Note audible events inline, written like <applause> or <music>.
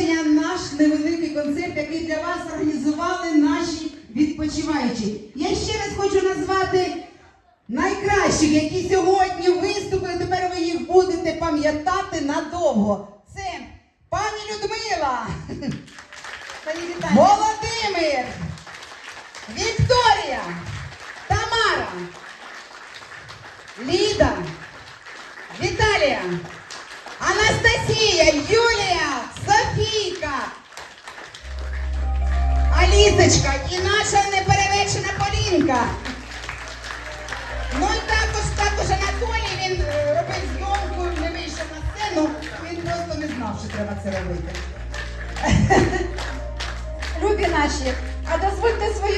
завершення наш невеликий концерт, який для вас організували наші відпочиваючі. Я ще раз хочу назвати найкращих, які сьогодні виступили. Тепер ви їх будете пам'ятати надовго. Це пані Людмила, Володимир, Вікторія, Тамара, Ліда, Віталія, Анастасія, Юлія, Алісочка і наша неперевершена Полінка. Ну і також, також Анатолій, він е, робив зйомку, не вийшов на сцену, він просто не знав, що треба це робити. <laughs> Любі наші, а дозвольте свою